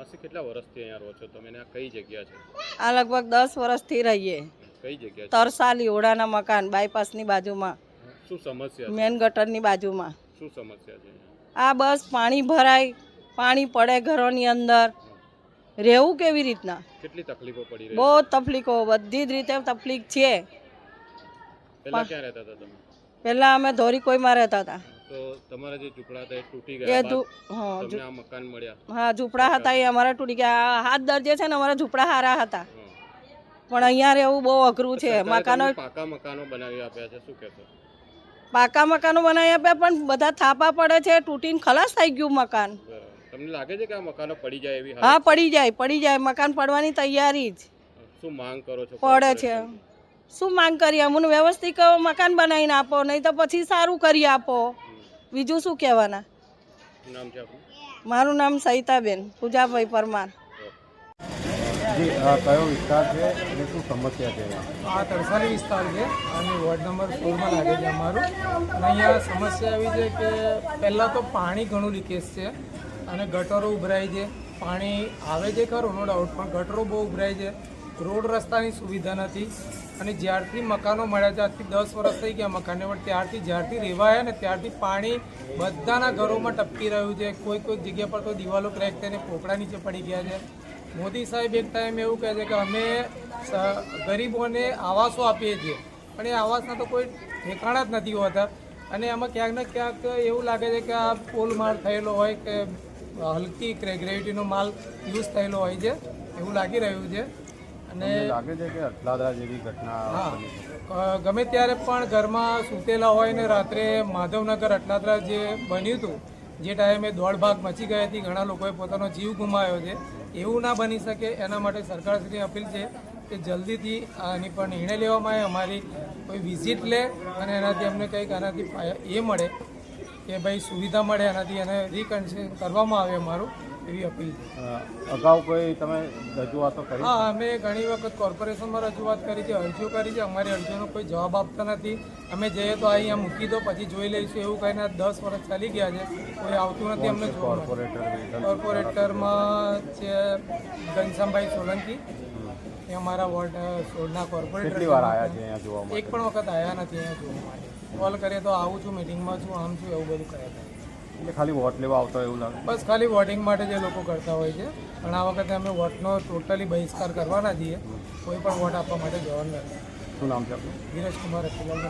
માસી કેટલા વર્ષથી અહીંયા રહો છો? તમે આ કઈ જગ્યા છે? આ લગભગ દસ વર્ષથી રહીએ. કઈ જગ્યા છે? તરસાલી ઓડાના મકાન બાયપાસની બાજુમાં. શું સમસ્યા છે? મેન ગટરની બાજુમાં. શું સમસ્યા છે આ બસ પાણી ભરાય પાણી પડે ઘરોની અંદર. રહેવું કેવી રીતના? કેટલી તકલીફો પડી રહી બહુ તકલીફો બધી જ રીતે તકલીફ છે. પહેલા ક્યાં રહેતા હતા તમે? પહેલા અમે ધોરી કોઈમાં રહેતા હતા. તો તમારા જે ઝૂંપડા હતા એ તૂટી ગયા બાદ તમને આ મકાન મળ્યા. હા ઝૂંપડા હતા એ અમારા તૂટી ગયા. હાથ દરજે છે ને અમારા ઝૂંપડા સારા હતા. પણ અહીંયા રહેવું બહુ અઘરું છે. મકાનો પાકા મકાનો બનાવી આપ્યા છે શું કહેશો? પાકા મકાનો બનાવી આપ્યા પણ બધા થાપા પડે છે તૂટીને ખલાસ થઈ ગયું મકાન. તમને લાગે છે કે આ મકાનો પડી જાય એવી હા પડી જાય પડી જાય. મકાન પડવાની તૈયારી જ. શું માંગ કરો છો? પડે છે. શું માંગ કરીએ? અમને વ્યવસ્થિત મકાન બનાવીને આપો નહીં તો પછી સારું કરી આપો. બીજું શું કહેવાના? મારું નામ સહિતાબેન પૂજાભાઈ પરમાર. જી આ કયો વિસ્તાર છે અને શું સમસ્યા છે? આ તરસાલી વિસ્તાર છે અને વોર્ડ નંબર ફોરમાં લાગે છે અમારું. અને અહીંયા સમસ્યા એવી છે કે પહેલાં તો પાણી ઘણું લીકેજ છે અને ગટરો ઉભરાય છે. પાણી આવે છે ખરું નો ડાઉટ પણ ગટરો બહુ ઉભરાય છે. રોડ રસ્તાની સુવિધા નથી અને જ્યારથી મકાનો મળ્યા ત્યારથી દસ વર્ષ થઈ ગયા મકાનને, પણ ત્યારથી જ્યારથી રેવાયા ને ત્યારથી પાણી બધાના ઘરોમાં ટપકી રહ્યું છે. કોઈ કોઈ જગ્યા પર તો દિવાલો ક્રેક થઈને પોપડા નીચે પડી ગયા છે. મોદી સાહેબ એક ટાઈમ એવું કહે છે કે અમે ગરીબોને આવાસો આપીએ છીએ, પણ એ આવાસના તો કોઈ ઠેકાણા જ નથી હોતા. અને એમાં ક્યાંક ને ક્યાંક એવું લાગે છે કે આ પોલ માર થયેલો હોય કે હલકી ગ્રેવિટીનો માલ યુઝ થયેલો હોય છે, એવું લાગી રહ્યું છે. અને લાગે છે કે અટલાદરા જેવી ઘટના ગમે ત્યારે પણ ઘરમાં સૂતેલા હોય ને રાત્રે માધવનગર અટલાદરા જે બન્યું હતું જે ટાઈમે દોઢ ભાગ મચી ગઈ હતી ઘણા લોકોએ પોતાનો જીવ ગુમાવ્યો છે એવું ના બની શકે એના માટે સરકારશ્રીની અપીલ છે કે જલ્દીથી આની પર નિર્ણય લેવામાં આવે અમારી કોઈ વિઝિટ લે અને એનાથી અમને કંઈક આનાથી ફાય- એ મળે કે ભાઈ સુવિધા મળે એનાથી એને રિકન્સ્ટ્રક્શન કરવામાં આવે અમારું. એવી અપીલ છે. અગાઉ કોઈ તમે રજૂઆતો કરી? હા અમે ઘણી વખત કોર્પોરેશનમાં રજૂઆત કરી છે અરજીઓ કરી છે અમારી અરજીઓનો કોઈ જવાબ આપતા નથી. અમે જઈએ તો અહીંયા મૂકી દો પછી જોઈ લઈશું એવું કહીને દસ વર્ષ ચાલી ગયા છે કોઈ આવતું નથી અમને કોર્પોરેટર કોર્પોરેટરમાં છે ઘનશ્યામભાઈ સોલંકી. એ અમારા વોર્ડ સોડના સોળના કોર્પોરેટર કેટલી વાર આવ્યા છે અહીંયા જોવા એક પણ વખત આવ્યા નથી અહીંયા જોવા માટે. કોલ કરીએ તો આવું છું મિટિંગમાં છું આમ છું એવું બધું કર્યા હતા એટલે ખાલી વોટ લેવા આવતા હોય એવું લાગે. બસ ખાલી વોટિંગ માટે જે લોકો કરતા હોય છે. પણ આ વખતે અમે વોટનો ટોટલી બહિષ્કાર કરવાના છીએ કોઈ પણ વોટ આપવા માટે જવાનું નથી. શું નામ છે આપનું? ધીરજ કુમાર અખિલાલ